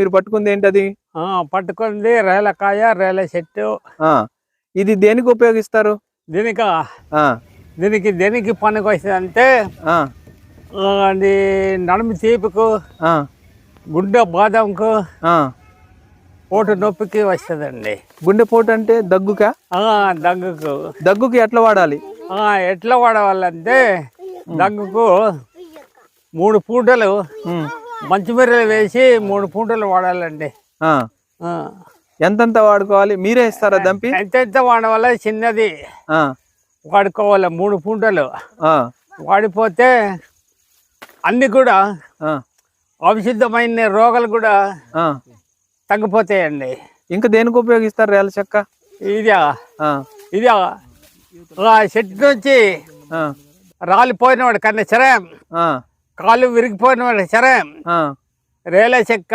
మీరు పట్టుకుంది ఏంటది? పట్టుకుంది రేలకాయ రేల చెట్టు. ఇది దేనికి ఉపయోగిస్తారు? దీనికి? దీనికి దేనికి పనికి వస్తుంది అంటే అది నడుము తీపుకు గుండె బాదంకు పోటు నొప్పికి వస్తుందండి. గుండెపోటు అంటే దగ్గుకా? దగ్గుకు. దగ్గుకి ఎట్లా వాడాలి? ఎట్లా వాడవాలంటే దగ్గుకు మూడు పూటలు. మంచిమిర్రలు వేసి మూడు పూటలు వాడాలండి. ఎంతెంత వాడుకోవాలి? మీరే ఇస్తారా దంపి? ఎంతెంత వాడవాల చిన్నది. వాడుకోవాలి మూడు పూటలు. వాడిపోతే అన్ని కూడా అవిశుద్ధమైన రోగాలు కూడా తగ్గిపోతాయండి. ఇంకా దేనికి ఉపయోగిస్తారు రేల చెక్క? ఇదా. ఇదా. ఆ చెట్టు నుంచి రాలిపోయినవాడు కన్నా చరం ఆ. కాళ్ళు విరిగిపోయినవాడు ఆ. రేల చెక్క.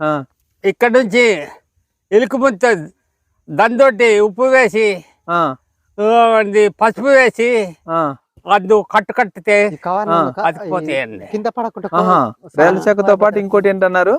ఆ. ఇక్కడ నుంచి ఎలుకముంత దందోటి ఉప్పు వేసి పసుపు వేసి ఆ. అందు కట్టు కట్టితే కింద పడకుండా రేల చెక్కతో పాటు ఇంకోటి ఏంటన్నారు?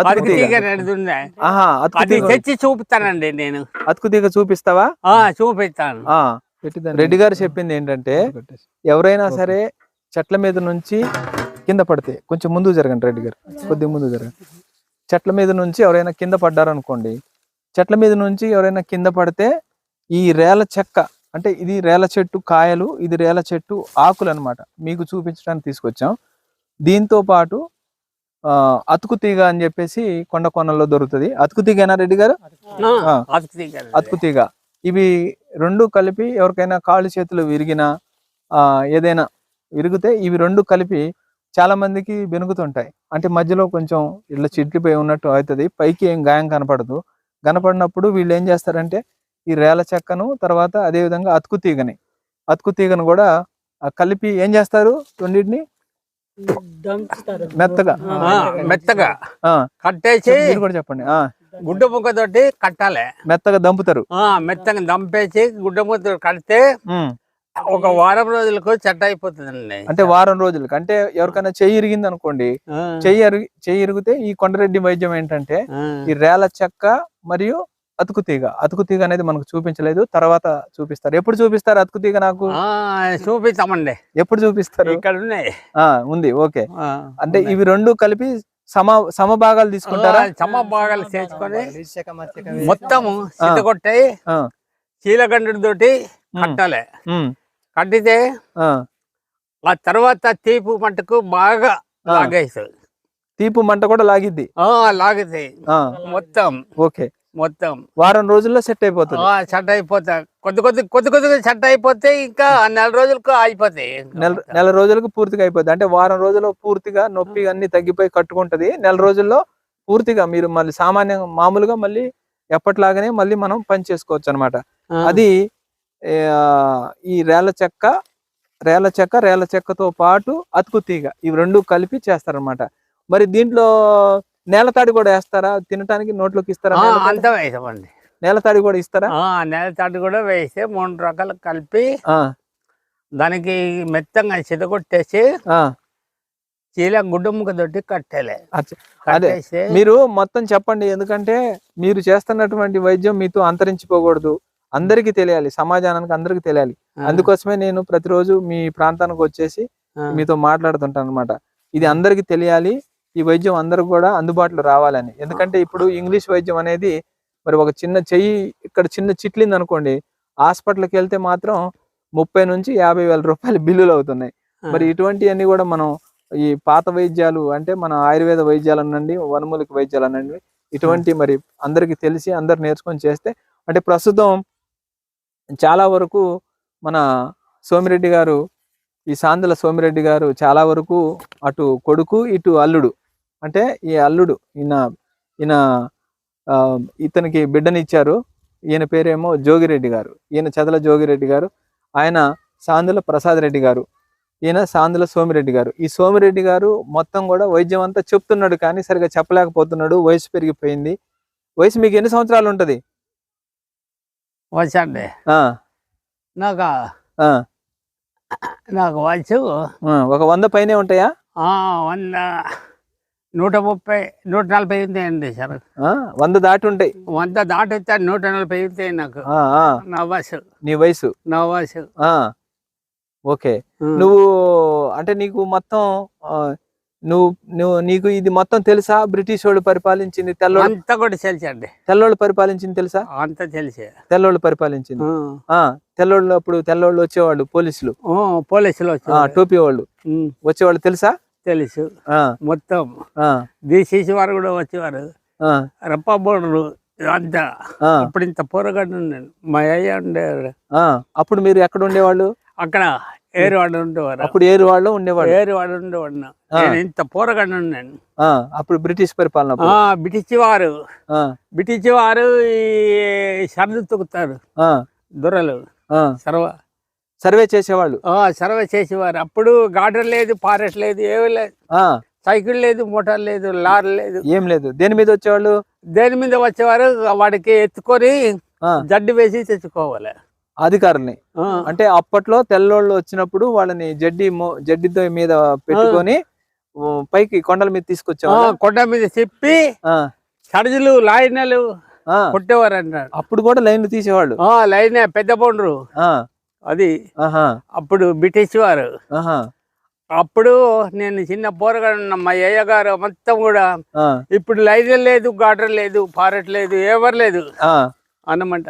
అతికి తీగ అది తెచ్చి చూపుతానండి నేను. అతుకు తీగ చూపిస్తావా? ఆ చూపిస్తాను. ఆ. రెడ్డి గారు చెప్పింది ఏంటంటే ఎవరైనా సరే చెట్ల మీద నుంచి కింద పడితే కొంచెం ముందు జరగండి రెడ్డి గారు కొద్దిగా ముందు జరగండి. చెట్ల మీద నుంచి ఎవరైనా కింద పడ్డారనుకోండి చెట్ల మీద నుంచి ఎవరైనా కింద పడితే ఈ రేల చెక్క అంటే ఇది రేల చెట్టు కాయలు ఇది రేల చెట్టు ఆకులు అన్నమాట మీకు చూపించడానికి తీసుకొచ్చాం. దీంతో పాటు అతుకు తీగ అని చెప్పేసి కొండ కొనల్లో దొరుకుతుంది. అతుకు తీగేనా రెడ్డి గారు? అతుకు తీగ. ఇవి రెండు కలిపి ఎవరికైనా కాళ్ళు చేతులు విరిగినా ఆ, ఏదైనా విరిగితే ఇవి రెండు కలిపి చాలా మందికి బెనుకుతుంటాయి అంటే మధ్యలో కొంచెం ఇట్లా చిట్లిపోయి ఉన్నట్టు అవుతుంది పైకి ఏం గాయం కనపడదు. కనపడినప్పుడు వీళ్ళు ఏం చేస్తారంటే ఈ రేల చెక్కను తర్వాత అదే విధంగా అతుకు తీగని అతుకు తీగను కూడా ఆ, కలిపి ఏం చేస్తారు రెండింటిని? మెత్తగా. ఆ, మెత్తగా. ఆ, కట్టేసి మీరు కూడా చెప్పండి. ఆ, గుడ్డ ముక్కతోటి కట్టాలి. మెత్తగా దంపుతారు. మెత్తగా దంపేసి గుడ్డ ముక్కతో కడితే. ఒక వారం రోజులకు చెట్ట అయిపోతుందండి. అంటే వారం రోజులకి. అంటే ఎవరికైనా చెయ్యి ఇరిగింది అనుకోండి చెయ్యి చెయ్యి ఇరిగితే ఈ కొండరెడ్డి వైద్యం ఏంటంటే. ఈ రేల చెక్క మరియు అతుకు తీగ. అతుకు తీగ అనేది మనకు చూపించలేదు. తర్వాత చూపిస్తారు. ఎప్పుడు చూపిస్తారు అతుకు తీగ నాకు? చూపిస్తామండి. ఎప్పుడు చూపిస్తారు? ఇక్కడ ఉన్నాయి. ఉంది. ఓకే. అంటే ఇవి రెండు కలిపి సమ సమభాగాలు తీసుకుంటారా? ఆ, సమ భాగాలు చేసుకొని మొత్తము సిద్ధగొట్టి ఆ, చీలగండు తోటి కట్టాలి. కట్టితే ఆ. ఆ తర్వాత తీపు మట్టుకు బాగా. లాగేస్తుంది. తీపు మంట కూడా లాగిద్ది? ఆ లాగుతాయి మొత్తం. ఓకే. మొత్తం. వారం రోజుల్లో సెట్ అయిపోతుంది. చెట్ట అయిపోతా. కొద్ది కొద్ది కొద్ది కొద్దిగా చెట్ట అయిపోతే ఇంకా నెల రోజులకు అయిపోతాయి నెల నెల రోజులకు పూర్తిగా అయిపోద్ది. అంటే వారం రోజుల్లో పూర్తిగా నొప్పి అన్ని తగ్గిపోయి కట్టుకుంటది. నెల రోజుల్లో పూర్తిగా మీరు మళ్ళీ సామాన్యంగా మామూలుగా మళ్ళీ ఎప్పటిలాగానే మళ్ళీ మనం పని చేసుకోవచ్చు అనమాట. అది ఈ రేల చెక్క రేల చెక్క రేల చెక్కతో పాటు అతుకు తీగ ఇవి రెండు కలిపి చేస్తారనమాట. మరి దీంట్లో నేలతాడి కూడా వేస్తారా? తినటానికి నోట్లోకి ఇస్తారా? అంతా వేసామండి నేలతాడి కూడా ఇస్తారా? నెల తాటి కూడా వేస్తే మూడు రకాలు కలిపి ఆ, దానికి మెత్తంగా చితగొట్టేసి ఆ, చీల గుడ్డ ముక్క తోటి కట్టాలి అదే మీరు మొత్తం చెప్పండి. ఎందుకంటే మీరు చేస్తున్నటువంటి వైద్యం మీతో అంతరించిపోకూడదు. అందరికీ తెలియాలి. సమాజానికి అందరికీ తెలియాలి. అందుకోసమే నేను ప్రతిరోజు మీ ప్రాంతానికి వచ్చేసి మీతో మాట్లాడుతుంటాను అనమాట ఇది అందరికీ తెలియాలి. ఈ వైద్యం అందరికి కూడా అందుబాటులో రావాలని. ఎందుకంటే ఇప్పుడు ఇంగ్లీష్ వైద్యం అనేది మరి ఒక చిన్న చెయ్యి ఇక్కడ చిన్న చిట్లింది అనుకోండి హాస్పిటల్కి వెళ్తే మాత్రం ముప్పై నుంచి యాభై వేల రూపాయలు బిల్లులు అవుతున్నాయి. మరి ఇటువంటివన్నీ కూడా మనం ఈ పాత వైద్యాలు అంటే మన ఆయుర్వేద వైద్యాలు అనండి వనమూలిక వైద్యాలు అనండి ఇటువంటి మరి అందరికి తెలిసి అందరు నేర్చుకొని చేస్తే అంటే ప్రస్తుతం చాలా వరకు మన సోమిరెడ్డి గారు ఈ సాందల సోమిరెడ్డి గారు చాలా వరకు అటు కొడుకు ఇటు అల్లుడు అంటే ఈ అల్లుడు ఈయన ఈయన ఇతనికి బిడ్డనిచ్చారు. ఈయన పేరేమో జోగిరెడ్డి గారు. ఈయన చదల జోగిరెడ్డి గారు. ఆయన సాందుల ప్రసాద్ రెడ్డి గారు. ఈయన సాందుల సోమిరెడ్డి గారు. ఈ సోమిరెడ్డి గారు మొత్తం కూడా వైద్యం అంతా చెప్తున్నాడు కానీ సరిగా చెప్పలేకపోతున్నాడు. వయసు పెరిగిపోయింది. వయసు మీకు ఎన్ని సంవత్సరాలు ఉంటది? వచ్చండి నాకు నాకు వచ్చు ఒక వంద పైనే ఉంటాయా? వంద నూట ముప్పై నూట నలభై ఉంటాయండి సార్. ఆ, వంద దాటి ఉంటాయి. వంద దాటితే నూట నలభై ఉంటాయి నాకు నా వయసు నీ వయసు? నా వయసు ఆ. ఓకే. నువ్వు అంటే నీకు మొత్తం నువ్వు నువ్వు నీకు ఇది మొత్తం తెలుసా? బ్రిటిష్ వాళ్ళు పరిపాలించింది తెల్లోళ్ళు? అంతా కూడా తెలిసండి తెల్లోళ్ళు పరిపాలించింది తెలుసా? అంతా తెలిసే. తెల్లోళ్ళు పరిపాలించింది. తెల్లోళ్ళు అప్పుడు తెల్లోళ్ళు వచ్చేవాళ్ళు పోలీసులు. పోలీసులు టోపీ వాళ్ళు. వచ్చేవాళ్ళు తెలుసా? తెలుసు. ఆ. మొత్తం. ఆ. తీసేసి వారు కూడా వచ్చేవారు. ఆ. రప్ప బోర్డరు అంతా. అప్పుడు ఇంత పోరగాడు ఉన్నాను మా అయ్య ఉండేవాడు. ఆ. అప్పుడు మీరు ఎక్కడ ఉండేవాళ్ళు? అక్కడ ఏరువాడు ఉండేవారు. అప్పుడు ఏరు వాళ్ళు ఉండేవాళ్ళు ఏరువాడు ఉండేవాడు. నేను ఇంత పోరగాడు ఉన్నాను అప్పుడు బ్రిటిష్ పరిపాలన బ్రిటిష్ వారు. ఆ. బ్రిటిష్ వారు ఈ సర్దు తొక్కుతారు. ఆ. దొరలు. ఆ. సర్వ సర్వే చేసేవాళ్ళు. ఆ, సర్వ చేసేవారు. అప్పుడు గార్డెన్ లేదు ఫారెస్ట్ లేదు ఏమీ లేదు. ఆ. సైకిల్ లేదు మోటార్ లేదు లారీ లేదు. ఏం లేదు. దేని మీద వచ్చేవాళ్ళు? దేని మీద వచ్చేవారు? వాడికి ఎత్తుకొని జడ్డు వేసి తెచ్చుకోవాలి. అధికారుల్ని. అంటే అప్పట్లో తెల్లోళ్ళు వచ్చినప్పుడు వాళ్ళని జడ్డి జడ్డితో మీద పెట్టుకొని పైకి కొండల మీద ఆ, తీసుకొచ్చేవాళ్ళు కొండ మీద చెప్పి ఆ, సర్జులు లాయినలు కొట్టేవారు అన్నాడు అప్పుడు కూడా లైన్లు తీసేవాళ్ళు. ఆ, లైన్ పెద్ద బౌండరు. ఆ, అది ఆహా, అప్పుడు బ్రిటిష్ వారు. అప్పుడు నేను చిన్న పోరగాడు ఉన్న మా అయ్య గారు మొత్తం కూడా ఇప్పుడు లైన్ లేదు గార్డెన్ లేదు ఫారెస్ట్ లేదు ఎవరు లేదు ఆ, అన్నమాట.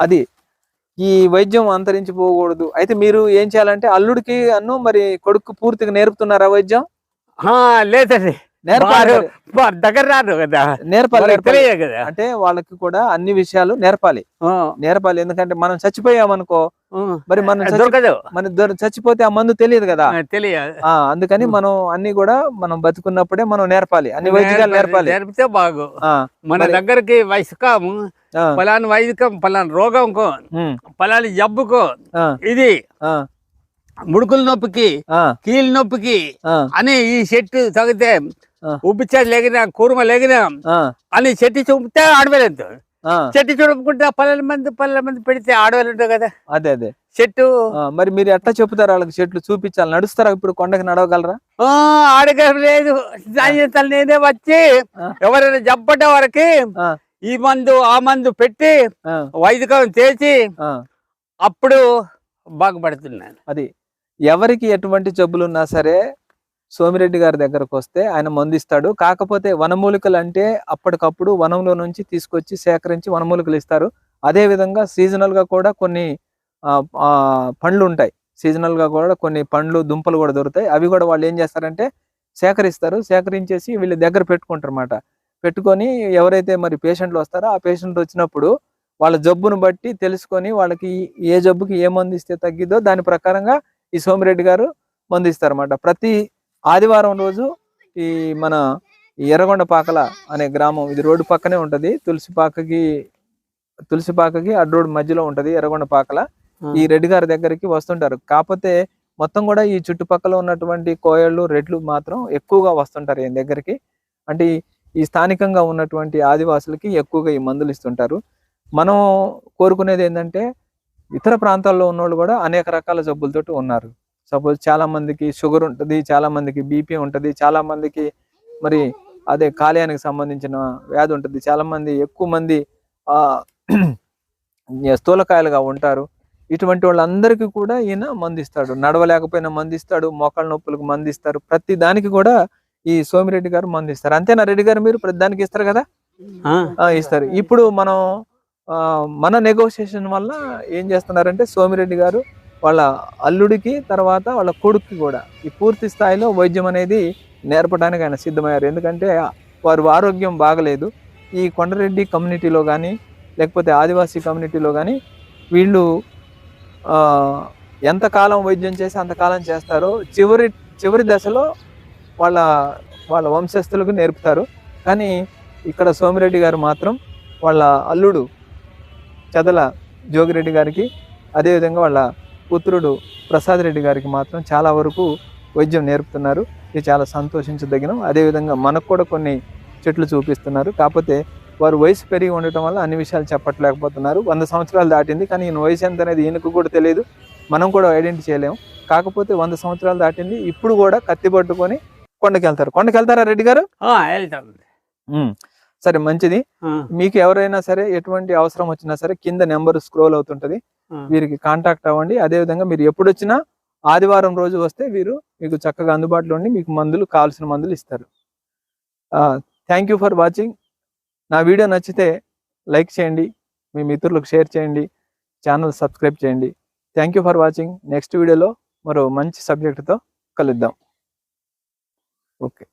అది ఈ వైద్యం అంతరించిపోకూడదు. అయితే మీరు ఏం చేయాలంటే అల్లుడికి అన్ను మరి కొడుకు పూర్తిగా నేర్పుతున్నారా వైద్యం? లేదండి దగ్గర రాదు కదా. నేర్పాలి కదా. అంటే వాళ్ళకి కూడా అన్ని విషయాలు నేర్పాలి. నేర్పాలి. ఎందుకంటే మనం చచ్చిపోయామనుకో. మరి మనం దొరకదు. మన చచ్చిపోతే ఆ మందు తెలియదు కదా? తెలియదు. ఆ అందుకని మనం అన్ని కూడా మనం బతుకున్నప్పుడే మనం నేర్పాలి. అన్ని వైద్యాలు నేర్పాలి. నేర్పితే బాగు. మన దగ్గరికి వయసుకాము ఆ, పలాని వైద్యకం పలాని రోగంకో పలాని జబ్బుకో ఇది ఆ, ముడుకుల నొప్పికి కీళ్ళ నొప్పికి అని ఈ చెట్టు తగితే. ఉబ్బిచ్చాడు లేగిన కూర్మ లేగిన అని చెట్టు చూపితే ఆడవేలేదు చెట్టు చూడకుండా పల్లెల మంది పల్లెల మంది పెడితే ఉంటుంది కదా. అదే అదే. చెట్టు. మరి మీరు ఎట్లా చెప్తారు వాళ్ళకి చెట్లు చూపించాలి? నడుస్తారా ఇప్పుడు కొండకి నడవగలరా? ఆ ఆడగ లేదు. నేనే వచ్చి. ఎవరైనా జబ్బడ్డ వారికి ఈ మందు ఆ మందు పెట్టి వైద్యకం చేసి అప్పుడు బాగుపడుతున్నాను. అది ఎవరికి ఎటువంటి జబ్బులున్నా సరే సోమిరెడ్డి గారి దగ్గరకు వస్తే ఆయన మందిస్తాడు. కాకపోతే వనమూలికలు అంటే అప్పటికప్పుడు వనంలో నుంచి తీసుకొచ్చి సేకరించి వనమూలికలు ఇస్తారు. అదేవిధంగా సీజనల్గా కూడా కొన్ని పండ్లు ఉంటాయి సీజనల్గా కూడా కొన్ని పండ్లు దుంపలు కూడా దొరుకుతాయి. అవి కూడా వాళ్ళు ఏం చేస్తారంటే సేకరిస్తారు. సేకరించేసి వీళ్ళ దగ్గర పెట్టుకుంటారు అన్నమాట పెట్టుకొని ఎవరైతే మరి పేషెంట్లు వస్తారో ఆ పేషెంట్ వచ్చినప్పుడు వాళ్ళ జబ్బును బట్టి తెలుసుకొని వాళ్ళకి ఏ జబ్బుకి ఏ మందు ఇస్తే తగ్గిద్దో దాని ప్రకారంగా ఈ సోమిరెడ్డి గారు మందు ఇస్తారన్నమాట ప్రతి ఆదివారం రోజు ఈ మన ఈ ఎర్రగొండ పాకల అనే గ్రామం ఇది రోడ్డు పక్కనే ఉంటది. తులసిపాకకి తులసిపాకకి అడ్డు రోడ్డు మధ్యలో ఉంటది ఎర్రగొండ పాకల. ఈ రెడ్డి గారి దగ్గరికి వస్తుంటారు. కాకపోతే మొత్తం కూడా ఈ చుట్టుపక్కల ఉన్నటువంటి కోయళ్ళు రెడ్లు మాత్రం ఎక్కువగా వస్తుంటారు ఈయన దగ్గరికి. అంటే ఈ- ఈ స్థానికంగా ఉన్నటువంటి ఆదివాసులకి ఎక్కువగా ఈ మందులు ఇస్తుంటారు. మనం కోరుకునేది ఏంటంటే ఇతర ప్రాంతాల్లో ఉన్నోళ్ళు కూడా అనేక రకాల జబ్బులతోటి ఉన్నారు. సపోజ్ చాలా మందికి షుగర్ ఉంటుంది చాలా మందికి బీపీ ఉంటుంది చాలా మందికి మరి అదే కాలేయానికి సంబంధించిన వ్యాధి ఉంటుంది. చాలా మంది ఎక్కువ మంది ఆ స్థూలకాయలుగా ఉంటారు. ఇటువంటి వాళ్ళందరికీ కూడా ఈయన మందిస్తాడు. నడవలేకపోయినా మందిస్తాడు మోకాళ్ళ నొప్పులకు మందిస్తారు. ప్రతి దానికి కూడా ఈ సోమిరెడ్డి గారు మందిస్తారు. అంతేనా రెడ్డి గారు మీరు? ప్రతి దానికి ఇస్తారు కదా? ఇస్తారు. ఇప్పుడు మనం ఆ, మన నెగోషియేషన్ వల్ల ఏం చేస్తున్నారంటే సోమిరెడ్డి గారు వాళ్ళ అల్లుడికి తర్వాత వాళ్ళ కొడుక్కి కూడా ఈ పూర్తి స్థాయిలో వైద్యం అనేది నేర్పడానికి ఆయన సిద్ధమయ్యారు. ఎందుకంటే వారు ఆరోగ్యం బాగలేదు. ఈ కొండరెడ్డి కమ్యూనిటీలో కానీ లేకపోతే ఆదివాసీ కమ్యూనిటీలో కానీ వీళ్ళు ఎంతకాలం వైద్యం చేసి అంతకాలం చేస్తారో చివరి చివరి దశలో వాళ్ళ వాళ్ళ వంశస్థులకు నేర్పుతారు. కానీ ఇక్కడ సోమిరెడ్డి గారు మాత్రం వాళ్ళ అల్లుడు చదల జోగిరెడ్డి గారికి అదేవిధంగా వాళ్ళ పుత్రుడు ప్రసాద్ రెడ్డి గారికి మాత్రం చాలా వరకు వైద్యం నేర్పుతున్నారు. ఇది చాలా సంతోషించదగిన. అదేవిధంగా మనకు కూడా కొన్ని చెట్లు చూపిస్తున్నారు. కాకపోతే వారు వయసు పెరిగి ఉండటం వల్ల అన్ని విషయాలు చెప్పట్లేకపోతున్నారు. వంద సంవత్సరాలు దాటింది. కానీ ఈయన వయసు ఎంత అనేది ఈయనకు కూడా తెలియదు మనం కూడా ఐడెంటిఫై చేయలేము కాకపోతే వంద సంవత్సరాలు దాటింది. ఇప్పుడు కూడా కత్తి పట్టుకొని కొండకి వెళ్తారు కొండకి వెళ్తారా రెడ్డి గారు? వెళ్తాం. సరే మంచిది. మీకు ఎవరైనా సరే ఎటువంటి అవసరం వచ్చినా సరే కింద నెంబర్ స్క్రోల్ అవుతుంటది. వీరికి కాంటాక్ట్ అవ్వండి. అదే విధంగా మీరు ఎప్పుడు వచ్చినా ఆదివారం రోజు వస్తే వీరు మీకు చక్కగా అందుబాటులో ఉండి మీకు మందులు కావాల్సిన మందులు ఇస్తారు. థ్యాంక్ యూ ఫర్ వాచింగ్ నా వీడియో నచ్చితే లైక్ చేయండి. మీ మిత్రులకు షేర్ చేయండి. ఛానల్ సబ్స్క్రైబ్ చేయండి. Thank you for watching next వీడియోలో మరో మంచి సబ్జెక్టుతో కలుద్దాం. ఓకే.